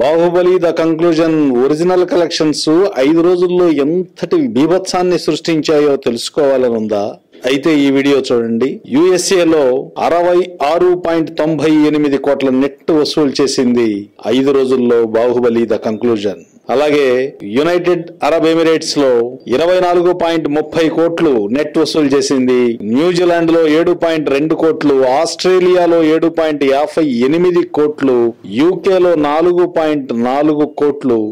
Baahubali the conclusion original collections ఐదు రోజుల్లో ఎంతటి బీభత్సాన్ని సృష్టించాయో తెలుసుకోవాలని ఉందా? అయితే ఈ వీడియో చూడండి. యుఎస్ఏలో అరవై ఆరు పాయింట్ తొంభై ఎనిమిది కోట్ల నెట్ వసూలు చేసింది ఐదు రోజుల్లో బాహుబలి ద కంక్లూజన్. అలాగే యునైటెడ్ అరబ్ ఎమిరేట్స్లో ఇరవై నాలుగు పాయింట్ ముప్పై కోట్లు నెట్ వసూలు చేసింది. న్యూజిలాండ్లో ఏడు పాయింట్ రెండు కోట్లు ఆస్ట్రేలియాలో ఏడు పాయింట్ యాభై ఎనిమిది కోట్లు యూకేలో నాలుగు పాయింట్ నాలుగు కోట్లు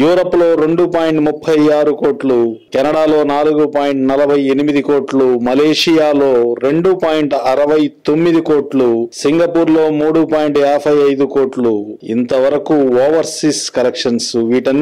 యూరప్లో రెండు పాయింట్ ముప్పై ఆరు కోట్లు కెనడాలో నాలుగు పాయింట్ నలభై ఎనిమిది కోట్లు మలేషియాలో రెండు పాయింట్ అరవై తొమ్మిది కోట్లు సింగపూర్లో మూడు పాయింట్ యాభై ఐదు కోట్లు. ఇంతవరకు ఓవర్సీస్ కలెక్షన్స్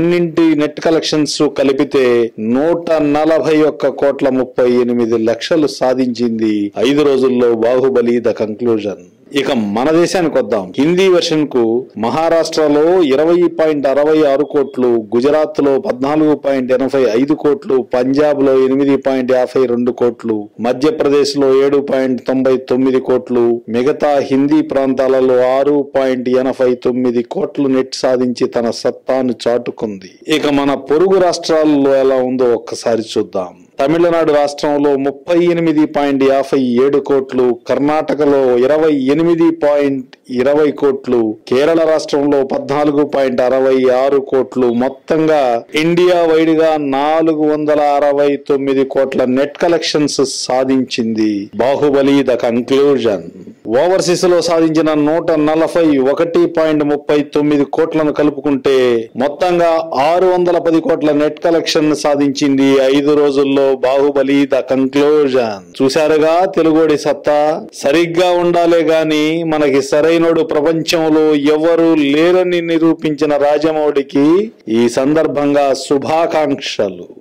అన్నింటి నెట్ కలెక్షన్స్ కలిపితే నూట నలభై ఒక్క కోట్ల ముప్పై ఎనిమిది లక్షలు సాధించింది ఐదు రోజుల్లో బాహుబలి ద కంక్లూజన్. ఇక మన దేశానికి వద్దాం. హిందీ వెర్షన్కు మహారాష్ట్రలో ఇరవై పాయింట్ అరవై ఆరు కోట్లు గుజరాత్లో పద్నాలుగు పాయింట్ ఎనభై ఐదు కోట్లు పంజాబ్లో ఎనిమిది పాయింట్ యాభై రెండు కోట్లు మధ్యప్రదేశ్లో ఏడు పాయింట్ తొంభై తొమ్మిది కోట్లు మిగతా హిందీ ప్రాంతాలలో ఆరు పాయింట్ ఎనభై తొమ్మిది కోట్లు నెట్ సాధించి తన సత్తాను చాటుకుంది. ఇక మన పొరుగు రాష్ట్రాల్లో ఎలా ఉందో ఒక్కసారి చూద్దాం. తమిళనాడు రాష్ట్రంలో ముప్పై ఎనిమిది పాయింట్ యాభై ఏడు కోట్లు కర్ణాటకలో ఇరవై ఎనిమిది పాయింట్ ఇరవై కోట్లు కేరళ రాష్ట్రంలో పద్నాలుగు పాయింట్ అరవై ఆరు కోట్లు. మొత్తంగా ఇండియా వైడ్గా నాలుగు వందల అరవై తొమ్మిది కోట్ల నెట్ కలెక్షన్స్ సాధించింది. Baahubali the conclusion. ఓవర్సీస్లో సాధించిన నూట నలభై ఒకటి పాయింట్ ముప్పై తొమ్మిది కోట్లను కలుపుకుంటే మొత్తంగా ఆరు వందల పది కోట్ల నెట్ కలెక్షన్ సాధించింది ఐదు రోజుల్లో బాహుబలి ద కంక్లూజన్. చూశారుగా తెలుగోడి సత్తా? సరిగ్గా ఉండాలే గాని మనకి సరైనోడు ప్రపంచంలో ఎవరు లేరని నిరూపించిన రాజమౌడికి ఈ సందర్భంగా శుభాకాంక్షలు.